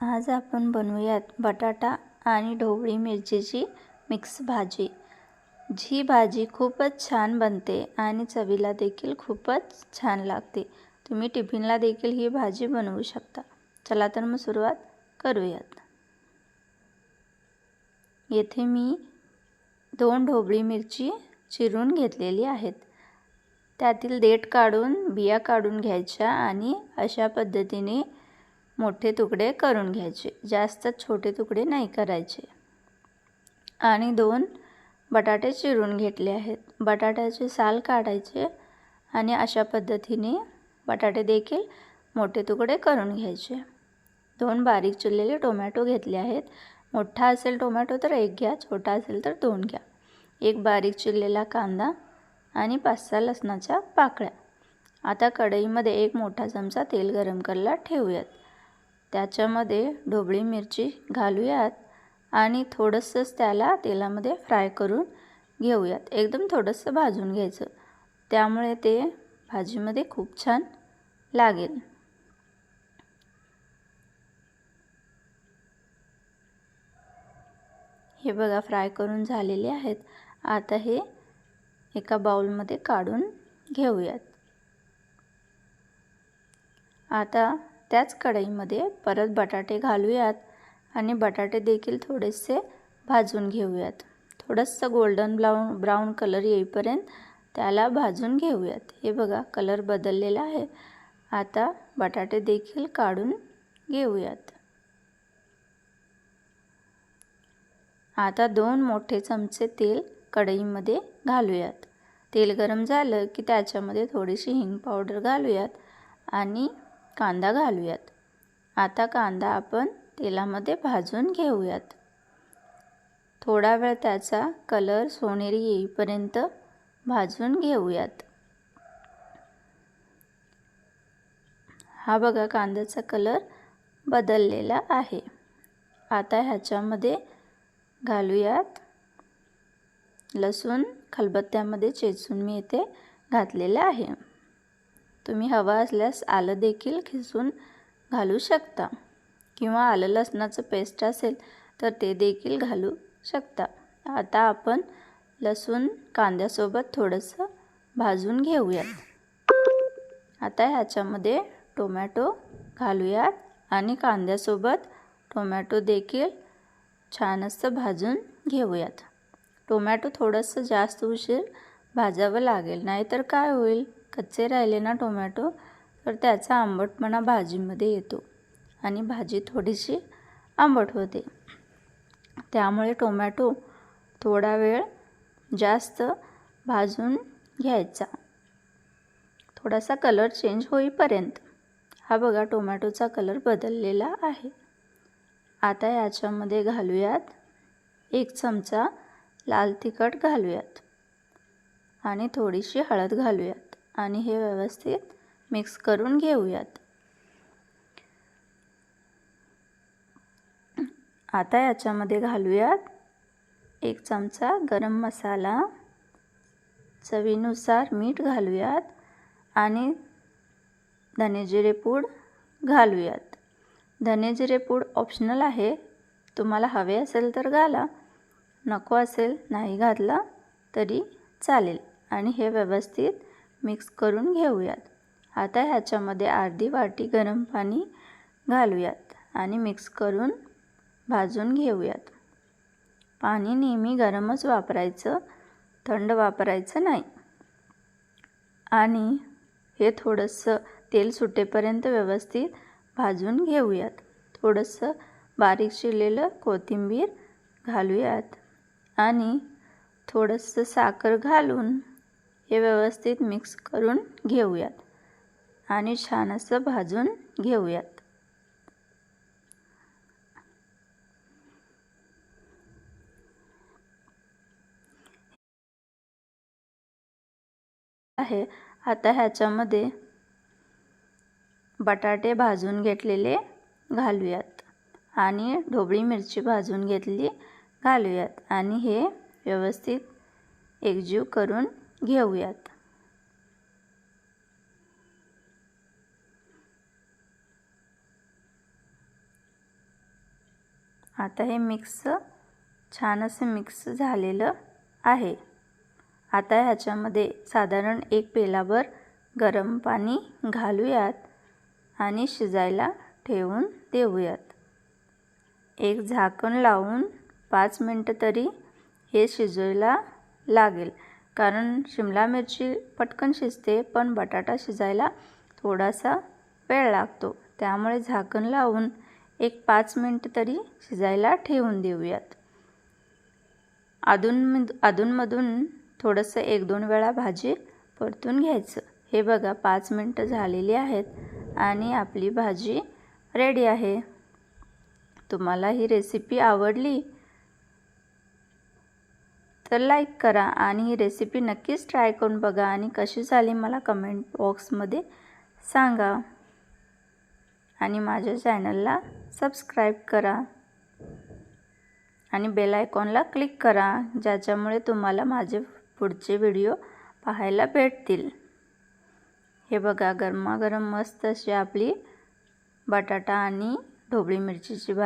आज आपण बनवूयात बटाटा आणि ढोबळी मिरचीची मिक्स भाजी. जी भाजी खूपच छान बनते आणि चवीला देखील खूपच छान लागते. तुम्ही टिफिनला देखील ही भाजी बनवू शकता. चला तर मग सुरुवात करूयात. येथे मी दोन ढोबळी मिरची चिरून घेतलेली आहेत. त्यातील देठ काढून बिया काढून घ्यायच्या आणि अशा पद्धतीने मोठे तुकडे करून घ्यायचे. जास्त छोटे तुकडे नाही करायचे. आणि दोन बटाटे चिरून घेतले आहेत. बटाट्याचे साल काढायचे आणि अशा पद्धतीने बटाटे देखील मोठे तुकडे करून घ्यायचे. दोन बारीक चिरलेले टोमॅटो घेतले आहेत. मोठा असेल टोमॅटो तर एक घ्या छोटा असेल तर दोन घ्या. एक बारीक चिरलेला कांदा आणि पाच सहा लसणाच्या पाकळ्या. आता कढईमध्ये एक मोठा चमचा तेल गरम करायला ठेवूयात. त्याच्यामध्ये ढोबळी मिरची घालूयात आणि थोडंसंच त्याला तेलामध्ये फ्राय करून घेऊयात. एकदम थोडंसं भाजून घ्यायचं. त्यामुळे ते भाजीमध्ये खूप छान लागेल. हे बघा फ्राय करून झालेले आहेत. आता हे एका बाउलमध्ये काढून घेऊयात. आता त्याच कढईमध्ये परत बटाटे घालूयात आणि बटाटे देखील थोडेसे भाजून घेऊयात. थोडंसं गोल्डन ब्राऊन ब्राऊन कलर येईपर्यंत त्याला भाजून घेऊयात. हे बघा कलर बदललेला आहे. आता बटाटे देखील काढून घेऊयात. आता दोन मोठे चमचे तेल कढईमध्ये घालूयात. तेल गरम झालं की त्याच्यामध्ये थोडीशी हिंग पावडर घालूयात आणि कांदा घालूयात. आता कांदा आपण तेलामध्ये भाजून घेऊयात. थोडा वेळ त्याचा कलर सोनेरी येईपर्यंत भाजून घेऊयात. हा बघा कांद्याचा कलर बदललेला आहे. आता ह्याच्यामध्ये घालूयात लसूण खलबत्त्यामध्ये चेचून मी इथे घातलेलं आहे. तुम्ही हवा असल्यास आलं देखील खिसून घालू शकता. किंवा आलं लसणाचं पेस्ट असेल तर ते देखील घालू शकता. आता आपण लसूण कांद्यासोबत थोडंसं भाजून घेऊयात. आता ह्याच्यामध्ये टोमॅटो घालूयात आणि कांद्यासोबत टोमॅटो देखील छान असं भाजून घेऊयात. टोमॅटो थोडंसं जास्त उशीर भाजावं लागेल नाहीतर काय होईल? कच्चे राहिले ना टोमॅटो तर त्याचा आंबटपणा भाजीमध्ये येतो आणि भाजी थोडीशी आंबट होते. त्यामुळे टोमॅटो थोडा वेळ जास्त भाजून घ्यायचा. थोडासा कलर चेंज होईपर्यंत हा बघा टोमॅटोचा कलर बदललेला आहे. आता याच्यामध्ये घालूयात एक चमचा लाल तिखट घालूयात आणि थोडीशी हळद घालूयात. आणि हे व्यवस्थित मिक्स करून घेऊयात. आता याच्यामध्ये घालूयात एक चमचा गरम मसाला. चवीनुसार मीठ घालूयात आणि धनेजिरे पूड घालूयात. धनेजिरे पूड ऑप्शनल आहे. तुम्हाला हवे असेल तर घाला. नको असेल नाही घातला तरी चालेल. आणि हे व्यवस्थित मिक्स करून घेऊयात. आता ह्याच्यामध्ये अर्धी वाटी गरम पाणी घालूयात आणि मिक्स करून भाजून घेऊयात. पाणी नेहमी गरमच वापरायचं थंड वापरायचं नाही. आणि हे थोडंसं तेल सुटेपर्यंत व्यवस्थित भाजून घेऊयात. थोडंसं बारीक शिरलेलं कोथिंबीर घालूयात. आणि थोडंसं साखर घालून हे व्यवस्थित मिक्स करून घेऊयात. आणि छान असं भाजून घेऊयात. आहे. आता ह्याच्यामध्ये बटाटे भाजून घेतलेले घालूयात. आणि ढोबळी मिरची भाजून घेतली घालूयात. आणि हे व्यवस्थित एकजीव करून घेऊयात. आता हे मिक्स छान असं मिक्स झालेलं आहे. आता ह्याच्यामध्ये साधारण एक पेलाभर गरम पाणी घालूयात आणि शिजायला ठेवून देऊयात. एक झाकण लावून पाच मिनटं तरी हे शिजायला लागेल. कारण शिमला मिरची पटकन शिजते पण बटाटा शिजायला थोडासा वेळ लागतो. त्यामुळे झाकण लावून एक पाच मिनटं तरी शिजायला ठेवून देऊयात. अधून अधूनमधून थोडंसं एक दोन वेळा भाजी परतून घ्यायचं. हे बघा पाच मिनटं झालेली आहेत आणि आपली भाजी रेडी आहे. तुम्हाला ही रेसिपी आवडली तर लाईक करा आणि ही रेसिपी नक्कीच ट्राय करून बघा आणि कशी झाली मला कमेंट बॉक्समध्ये सांगा. आणि माझ्या चॅनलला सबस्क्राईब करा. आणि बेल आयकॉनला क्लिक करा ज्याच्यामुळे तुम्हाला माझे पुढचे व्हिडिओ पाहायला भेटतील. हे बघा गरमागरम मस्त अशी आपली बटाटा आणि ढोबळी मिरचीची भा